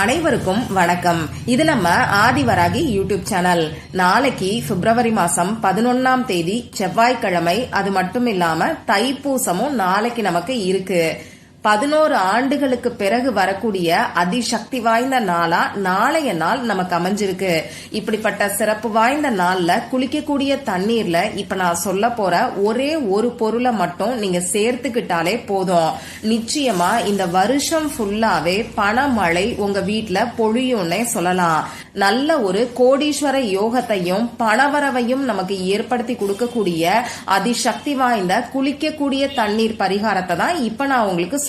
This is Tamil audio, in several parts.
அனைவருக்கும் வணக்கம். இது நம்ம ஆதிவராகி யூடியூப் சேனல். நாளைக்கு பிப்ரவரி மாசம் பதினொன்னாம் தேதி செவ்வாய்க்கிழமை. அது மட்டும் இல்லாம தைப்பூசமும் நாளைக்கு நமக்கு இருக்கு. பதினோரு ஆண்டுகளுக்கு பிறகு வரக்கூடிய அதிசக்தி வாய்ந்த நாளா நாளைய நாள் நமக்கு அமைஞ்சிருக்கு. இப்படிப்பட்ட சிறப்பு வாய்ந்த நாள்ல குளிக்கக்கூடிய தண்ணீர்ல இப்ப நான் சொல்ல போற ஒரே ஒரு பொருளை மட்டும் நீங்க சேர்த்துக்கிட்டாலே போதும். நிச்சயமா இந்த வருஷம் ஃபுல்லாவே பணமழை உங்க வீட்டுல பொழியும்னே சொல்லலாம். நல்ல ஒரு கோடீஸ்வர யோகத்தையும் பணவரவையும் நமக்கு ஏற்படுத்தி கொடுக்கக்கூடிய அதிசக்தி வாய்ந்த குளிக்கக்கூடிய தண்ணீர் பரிகாரத்தை தான் இப்ப நான் உங்களுக்கு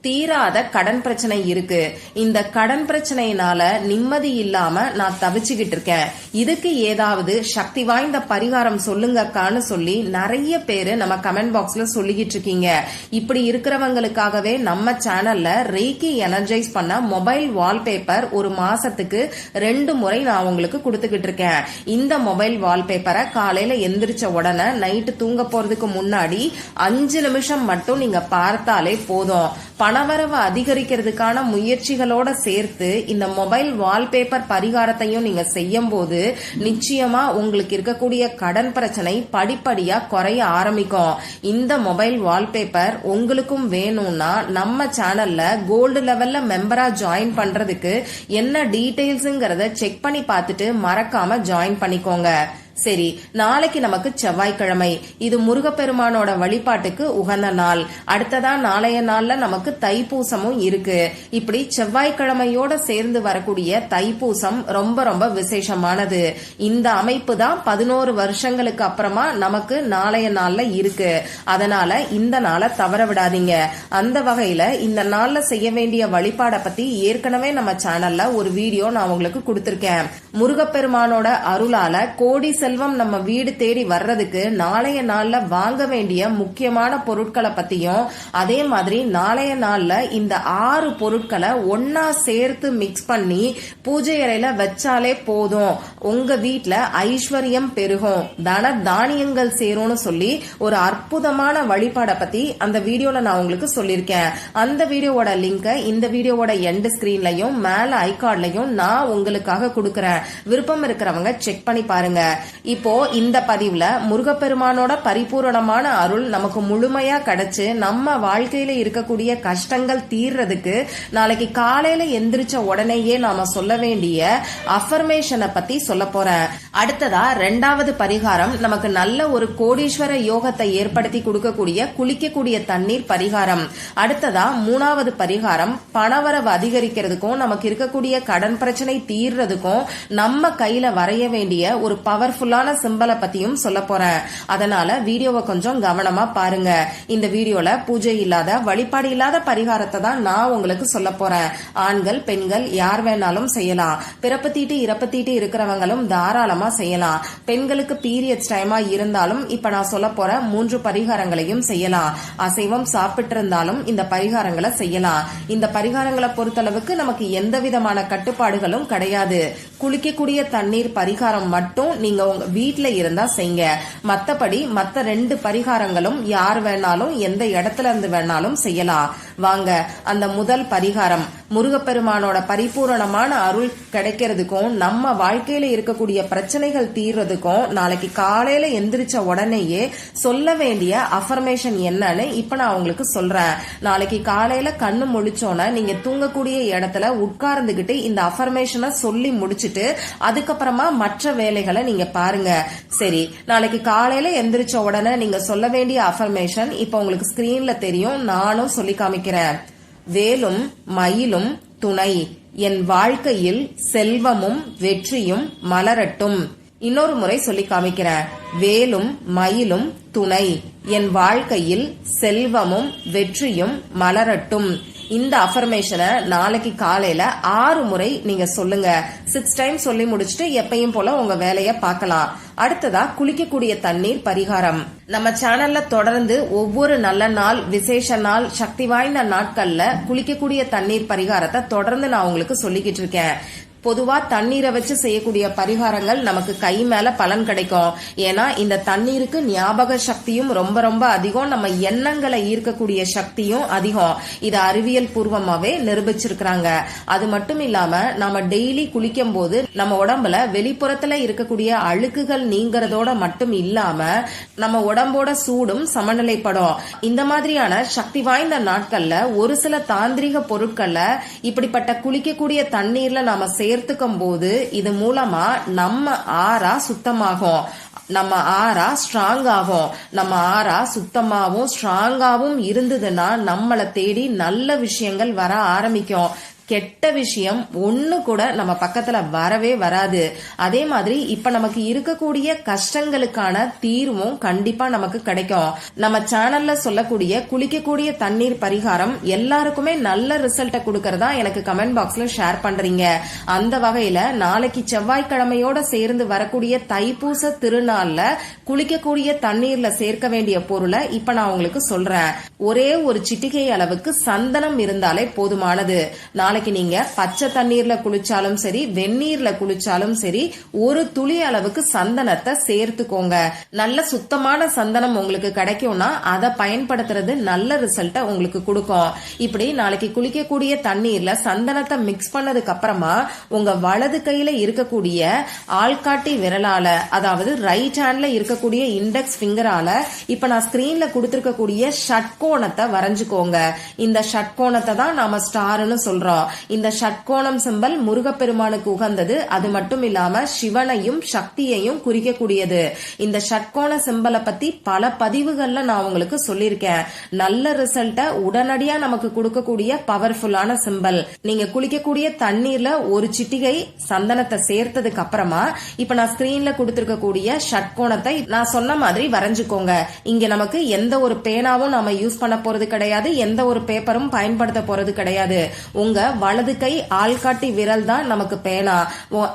தீராத கடன் பிரச்சனை இருக்கு. இந்த கடன் பிரச்சனையினால நிம்மதி இல்லாம நான் தவிச்சுக்கிட்டு இருக்கேன். இதுக்கு ஏதாவது சக்தி வாய்ந்த பரிகாரம் சொல்லுங்கக்கான்னு சொல்லி நிறைய பேரு நம்ம கமெண்ட் பாக்ஸ்ல சொல்லிக்கிட்டு இருக்கீங்க. இப்படி இருக்கிறவங்களுக்காகவே நம்ம சேனல்ல ரேக்கி எனர்ஜைஸ் பண்ண மொபைல் வால்பேப்பர் ஒரு மாசத்துக்கு ரெண்டு முறை நான் உங்களுக்கு கொடுத்துக்கிட்டு இருக்கேன். இந்த மொபைல் வால்பேப்பரை காலையில எந்திரிச்ச உடனே நைட்டு தூங்க போறதுக்கு முன்னாடி அஞ்சு நிமிஷம் மட்டும் நீங்க பார்த்தாலே போதும். பணவரவு அதிகரிக்கிறதுக்கான முயற்சிகளோட சேர்த்து இந்த மொபைல் வால்பேப்பர் பரிகாரத்தையும் நீங்க செய்யும் போது நிச்சயமா உங்களுக்கு இருக்கக்கூடிய கடன் பிரச்சனை படிப்படியா குறைய ஆரம்பிக்கும். இந்த மொபைல் வால்பேப்பர் உங்களுக்கும் வேணும்னா நம்ம சேனல்ல கோல்டு லெவல்ல மெம்பரா ஜாயின் பண்றதுக்கு என்ன டீடைல்ஸ்ங்கிறத செக் பண்ணி பார்த்துட்டு மறக்காம ஜாயின் பண்ணிக்கோங்க. சரி நாளைக்கு நமக்கு செவ்வாய்க்கிழமை. இது முருகப்பெருமானோட வழிபாட்டுக்கு உகந்த நாள். அடுத்ததா நாளைய நாள்ல நமக்கு தைப்பூசமும் இருக்கு. இப்படி செவ்வாய்க்கிழமையோட சேர்ந்து வரக்கூடிய தைப்பூசம் ரொம்ப ரொம்ப விசேஷமானது. இந்த அமைப்பு தான் பதினோரு வருஷங்களுக்கு அப்புறமா நமக்கு நாளைய நாள்ல இருக்கு. அதனால இந்த நாளை தவற விடாதீங்க. அந்த வகையில இந்த நாள்ல செய்ய வேண்டிய வழிபாடை பத்தி ஏற்கனவே நம்ம சேனல்ல ஒரு வீடியோ நான் உங்களுக்கு கொடுத்திருக்கேன். முருகப்பெருமானோட அருளால கோடி செல்வம் நம்ம வீடு தேடி வர்றதுக்கு நாளைய நாள்ல வாங்க வேண்டிய முக்கியமான பொருட்களை பத்தியும் அதே மாதிரி நாளைய நாள்ல இந்த ஆறு பொருட்களை ஒன்னா சேர்த்து மிக்ஸ் பண்ணி பூஜை அறையில வச்சாலே போதும். உங்க வீட்டுல ஐஸ்வர்யம் பெருகும். தன தானியங்கள் சேரும்னு சொல்லி ஒரு அற்புதமான வழிபாடை பத்தி அந்த வீடியோல நான் உங்களுக்கு சொல்லியிருக்கேன். அந்த வீடியோவோட லிங்கை இந்த வீடியோவோட எண்ட் ஸ்கிரீன்லயும் மேல ஐகார்ட்லயும் நான் உங்களுக்காக கொடுக்கறேன். விருப்பம் இருக்கிறவங்க செக் பண்ணி பாருங்க. இப்போ இந்த பதிவுல முருகப்பெருமானோட பரிபூரணமான அருள் நமக்கு முழுமையா கிடைச்சு நம்ம வாழ்க்கையில இருக்கக்கூடிய கஷ்டங்கள் தீர்றதுக்கு நாளைக்கு காலையில எந்திரிச்ச உடனேயே நாம சொல்ல வேண்டிய அஃபர்மேஷனை பத்தி சொல்ல போறேன். அடுத்ததா ரெண்டாவது பரிகாரம் நமக்கு நல்ல ஒரு கோடீஸ்வர யோகத்தை ஏற்படுத்தி கொடுக்கக்கூடிய குளிக்கக்கூடிய தண்ணீர் பரிகாரம். அடுத்ததா மூணாவது பரிகாரம் பணவரவு அதிகரிக்கிறதுக்கும் நமக்கு இருக்கக்கூடிய கடன் பிரச்சனை தீர்றதுக்கும் நம்ம கையில வரைய வேண்டிய ஒரு பவர்ஃபுல் பவர்ஃபுல்லான சிம்பலை பத்தியும் சொல்ல போறேன் அதனால வீடியோவை கொஞ்சம் கவனமா பாருங்க. இந்த வீடியோல பூஜை இல்லாத வழிபாடு இல்லாத பரிகாரத்தை தான் நான் உங்களுக்கு சொல்ல போறேன். ஆண்கள் பெண்கள் யார் வேணாலும் செய்யலாம். பிறப்பு தீட்டு இறப்பு தீட்டு இருக்கிறவங்களும் தாராளமா செய்யலாம். பெண்களுக்கு பீரியட்ஸ் டைமா இருந்தாலும் இப்ப நான் சொல்ல போற மூன்று பரிகாரங்களையும் செய்யலாம். அசைவம் சாப்பிட்டு இருந்தாலும் இந்த பரிகாரங்களை செய்யலாம். இந்த பரிகாரங்களை பொறுத்தளவுக்கு நமக்கு எந்த விதமான கட்டுப்பாடுகளும் கிடையாது. குளிக்கக்கூடிய தண்ணீர் பரிகாரம் மட்டும் நீங்க உங்க வீட்ல இருந்தா செய்ங்க. மத்தபடி மத்த ரெண்டு பரிகாரங்களும் யார் வேணாலும் எந்த இடத்துல இருந்து வேணாலும் செய்யலாம். வாங்க அந்த முதல் பரிகாரம். முருகப்பெருமானோட பரிபூரணமான அருள் கிடைக்கிறதுக்கும் நம்ம வாழ்க்கையில இருக்கக்கூடிய பிரச்சனைகள் தீர்றதுக்கும் நாளைக்கு காலையில எந்திரிச்ச உடனேயே சொல்ல வேண்டிய அஃபர்மேஷன் என்னன்னு இப்ப நான் உங்களுக்கு சொல்றேன். நாளைக்கு காலையில கண்ணு முழிச்சோன நீங்க தூங்கக்கூடிய இடத்துல உட்கார்ந்துகிட்டு இந்த அஃபர்மேஷனை சொல்லி முடிச்சிட்டு அதுக்கப்புறமா மற்ற வேலைகளை நீங்க பாருங்க. சரி நாளைக்கு காலையில எந்திரிச்ச உடனே நீங்க சொல்ல வேண்டிய அஃபர்மேஷன் இப்ப உங்களுக்கு ஸ்கிரீன்ல தெரியும் நானும் சொல்லி காமிக்கிறேன். வேலும் மயிலும் துணை. என் வாழ்க்கையில் செல்வமும் வெற்றியும் மலரட்டும். இன்னொரு முறை சொல்லி காமிக்கிற வேலும் மயிலும் துணை. என் வாழ்க்கையில் செல்வமும் வெற்றியும் மலரட்டும். இந்த அஃபர்மேஷனை நாளைக்கு காலையில ஆறு முறை நீங்க சொல்லுங்க. சிக்ஸ் டைம் சொல்லி முடிச்சுட்டு எப்பயும் போல உங்க வேலையை பார்க்கலாம். அடுத்ததா குளிக்கக்கூடிய தண்ணீர் பரிகாரம். நம்ம சேனல்ல தொடர்ந்து ஒவ்வொரு நல்ல நாள் விசேஷ நாள் சக்தி வாய்ந்த நாட்கள்ல குளிக்கக்கூடிய தண்ணீர் பரிகாரத்தை தொடர்ந்து நான் உங்களுக்கு சொல்லிக்கிட்டு இருக்கேன். பொதுவா தண்ணீரை வச்சு செய்யக்கூடிய பரிகாரங்கள் நமக்கு கை மேல பலன் கிடைக்கும். ஏன்னா இந்த தண்ணீருக்கு ஞாபக சக்தியும் ரொம்ப ரொம்ப அதிகம். நம்ம எண்ணங்களை ஈர்க்கக்கூடிய சக்தியும் அதிகம். இது அறிவியல் பூர்வமாவே நிரூபிச்சிருக்கிறாங்க. அது மட்டும் இல்லாம நம்ம டெய்லி குளிக்கும் போது நம்ம உடம்புல வெளிப்புறத்துல இருக்கக்கூடிய அழுக்குகள் நீங்கிறதோட மட்டும் இல்லாம நம்ம உடம்போட சூடும் சமநிலைப்படும். இந்த மாதிரியான சக்தி வாய்ந்த நாட்கள்ல ஒரு சில தாந்திரிக பொருட்கள்ல இப்படிப்பட்ட குளிக்கக்கூடிய தண்ணீர்ல நாம சேர்த்துக்கும் போது இது மூலமா நம்ம ஆறா சுத்தமாகும். நம்ம ஆறா ஸ்ட்ராங் ஆகும். நம்ம ஆறா சுத்தமாகவும் ஸ்ட்ராங்காகவும் இருந்ததுன்னா நம்மளை தேடி நல்ல விஷயங்கள் வர ஆரம்பிக்கும். கெட்ட விஷயம் ஒண்ணு கூட நம்ம பக்கத்துல வரவே வராது. அதே மாதிரி இப்ப நமக்கு இருக்கக்கூடிய கஷ்டங்களுக்கான தீர்வும் கண்டிப்பா நமக்கு கிடைக்கும். நம்ம சேனல்ல சொல்லக்கூடிய குளிக்கக்கூடிய தண்ணீர் பரிகாரம் எல்லாருக்குமே நல்ல ரிசல்ட்டை கொடுக்கறதா எனக்கு கமெண்ட் பாக்ஸ்ல ஷேர் பண்றீங்க. அந்த வகையில நாளைக்கு செவ்வாய்க்கிழமையோட சேர்ந்து வரக்கூடிய தைப்பூச திருநாள்ல குளிக்கக்கூடிய தண்ணீர்ல சேர்க்க வேண்டிய பொருளை இப்ப நான் உங்களுக்கு சொல்றேன். ஒரே ஒரு சிட்டிகை அளவுக்கு சந்தனம் இருந்தாலே போதுமானது. நாளைக்கு நாளைக்கு நீங்க பச்சை தண்ணீர்ல குளிச்சாலும் சரி வெந்நீர்ல குளிச்சாலும் சரி ஒரு துளி அளவுக்கு சந்தனத்தை சேர்த்துக்கோங்க. நல்ல சுத்தமான சந்தனம் உங்களுக்கு கிடைக்கும்னா அதை பயன்படுத்துறது நல்ல ரிசல்ட்டை உங்களுக்கு கொடுக்கும். இப்படி நாளைக்கு குளிக்கக்கூடிய தண்ணீர்ல சந்தனத்தை மிக்ஸ் பண்ணதுக்கு அப்புறமா உங்க வலது கையில இருக்கக்கூடிய ஆள்காட்டி விரலால அதாவது ரைட் ஹேண்ட்ல இருக்கக்கூடிய இண்டெக்ஸ் பிங்கரால இப்ப நான் ஸ்கிரீன்ல கொடுத்திருக்கக்கூடிய ஷட்கோணத்தை வரைஞ்சுக்கோங்க. இந்த ஷட்கோணத்தை தான் நாம ஸ்டார்னு சொல்றோம். இந்த ஷட்கோணம் சிம்பல் முருகப்பெருமானுக்கு உகந்தது. அது மட்டும் இல்லாம சிவனையும் சக்தியையும் குறிக்கக்கூடியது. இந்த ஷட்கோண சிம்பலை பத்தி பல பதிவுகள்ல நான் உங்களுக்கு சொல்லியிருக்கேன். நல்ல ரிசல்ட்ட உடனடியா நமக்கு கொடுக்கக்கூடிய பவர்ஃபுல்லான சிம்பல் நீங்க குளிக்கக்கூடிய தண்ணீர்ல ஒரு சிட்டிகை சந்தனத்தை சேர்த்ததுக்கு அப்புறமா இப்ப நான் ஸ்கிரீன்ல கொடுத்திருக்கக்கூடிய ஷட்கோணத்தை நான் சொன்ன மாதிரி வரைஞ்சுக்கோங்க. இங்க நமக்கு எந்த ஒரு பேனாவும் நாம யூஸ் பண்ண போறது கிடையாது. எந்த ஒரு பேப்பரும் பயன்படுத்த போறது கிடையாது. உங்க வலது கை ஆள்காட்டி விரல் தான் நமக்கு பேனா.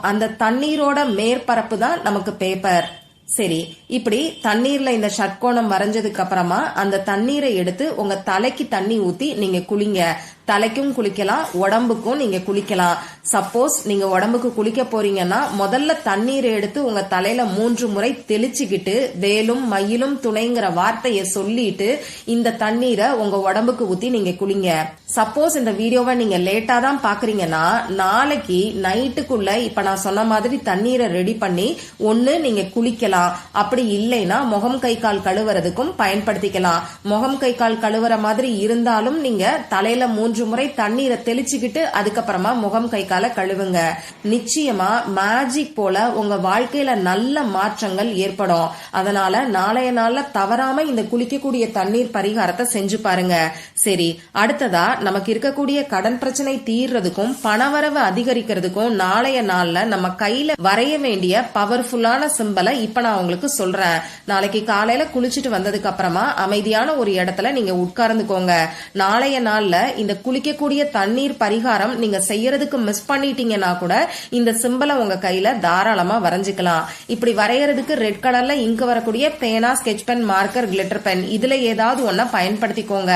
அந்த தண்ணீரோட மேற்பரப்பு தான் நமக்கு பேப்பர் சரி இப்படி தண்ணீர்ல இந்த ஷட்கோணம் வரைஞ்சதுக்கு அப்புறமா அந்த தண்ணீரை எடுத்து உங்க தலைக்கு தண்ணி ஊத்தி நீங்க குளிங்க. தலைக்கும் குளிக்கலாம் உடம்புக்கும் நீங்க குளிக்கலாம். சப்போஸ் நீங்க உடம்புக்கு குளிக்க போறீங்கன்னா முதல்ல தண்ணீரை எடுத்து உங்க தலையில மூன்று முறை தெளிச்சுக்கிட்டு வேலும் மயிலும் துணைங்கிற வார்த்தையை சொல்லிட்டு இந்த தண்ணீரை உங்க உடம்புக்கு ஊத்தி நீங்க குளிங்க. சப்போஸ் இந்த வீடியோவை நீங்க லேட்டா தான் பாக்குறீங்கன்னா நாளைக்கு நைட்டுக்குள்ள இப்ப நான் சொன்ன மாதிரி தண்ணீரை ரெடி பண்ணி ஒண்ணு நீங்க குளிக்கலாம். அப்படி இல்லைன்னா முகம் கை கால் கழுவுறதுக்கும் பயன்படுத்திக்கலாம். முகம் கை கால் கழுவுற மாதிரி இருந்தாலும் நீங்க தலையில மூன்று மூன்று முறை தண்ணீரை தெளிச்சுக்கிட்டு அதுக்கப்புறமா முகம் கை கால கழுவுங்க. நிச்சயமா மேஜிக் போல உங்க வாழ்க்கையில நல்ல மாற்றங்கள் ஏற்படும். அதனால நாளைய நாள்ல தவறாம இந்த குளிக்கக்கூடிய தண்ணீர் பரிகாரத்தை செஞ்சு பாருங்க. சரி அடுத்ததா நமக்கு இருக்கக்கூடிய கடன் பிரச்சனை தீர்றதுக்கும் பணவரவு அதிகரிக்கிறதுக்கும் நாளைய நாள்ல நம்ம கையில வரைய வேண்டிய பவர்ஃபுல்லான சிம்பலை இப்ப நான் உங்களுக்கு சொல்றேன். நாளைக்கு காலையில குளிச்சுட்டு வந்ததுக்கு அப்புறமா அமைதியான ஒரு இடத்துல நீங்க உட்கார்ந்துக்கோங்க. நாளைய நாள்ல இந்த குளிக்கக்கூடிய தண்ணீர் பரிகாரம் நீங்க செய்யறதுக்கு மிஸ் பண்ணிட்டீங்கன்னா கூட இந்த சிம்பிளை உங்க கையில தாராளமா வரைஞ்சிக்கலாம். இப்படி வரையறதுக்கு ரெட் கலர்ல இங்க வரக்கூடிய பேனா sketch pen marker glitter pen இதுல ஏதாவது ஒன்ன பயன்படுத்திக்கோங்க.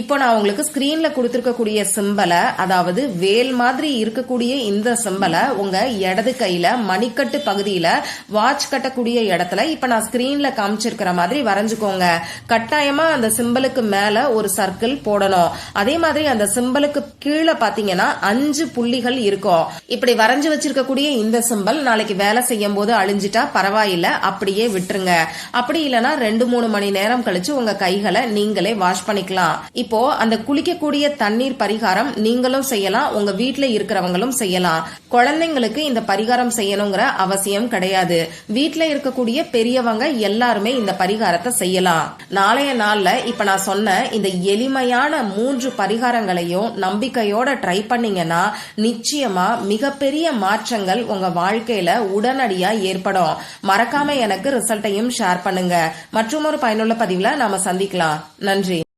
இப்போ நான் உங்களுக்கு ஸ்கிரீன்ல கொடுத்துருக்கக்கூடிய சிம்பலை அதாவது வேல் மாதிரி இருக்கக்கூடிய இந்த சிம்பலை உங்க இடது கையில மணிக்கட்டு பகுதியில வாட்ச் கட்டக்கூடிய இடத்துல இப்ப நான் ஸ்கிரீன்ல காமிச்சிருக்கிற மாதிரி வரைஞ்சுக்கோங்க. கட்டாயமா அந்த சிம்பலுக்கு மேல ஒரு சர்க்கிள் போடணும். அதே மாதிரி அந்த சிம்பலுக்கு கீழே பாத்தீங்கன்னா அஞ்சு புள்ளிகள் இருக்கும். இப்படி வரைஞ்சு வச்சிருக்கக்கூடிய இந்த சிம்பல் நாளைக்கு வேலை செய்யும் போது அழிஞ்சிட்டா பரவாயில்ல அப்படியே விட்டுருங்க. அப்படி இல்லைன்னா ரெண்டு மூணு மணி நேரம் கழிச்சு உங்க கைகளை நீங்களே வாஷ் பண்ணிக்கலாம். இப்போ அந்த குளிக்கக்கூடிய தண்ணீர் பரிகாரம் நீங்களும் செய்யலாம் உங்க வீட்டுல இருக்கிறவங்களும் செய்யலாம். குழந்தைங்களுக்கு இந்த பரிகாரம் செய்யணுங்கிற அவசியம் கிடையாது. வீட்டுல இருக்கக்கூடிய பெரியவங்க எல்லாருமே இந்த பரிகாரத்தை செய்யலாம். நாளைய நாள்ல இப்ப நான் சொன்ன இந்த எளிமையான மூன்று பரிகாரங்களை விஷயங்களையும் நம்பிக்கையோட ட்ரை பண்ணீங்கன்னா நிச்சயமா மிகப்பெரிய மாற்றங்கள் உங்க வாழ்க்கையில உடனடியா ஏற்படும். மறக்காம எனக்கு ரிசல்ட்டையும் ஷேர் பண்ணுங்க. மற்றும் ஒரு பயனுள்ள பதிவுல நாம சந்திக்கலாம். நன்றி.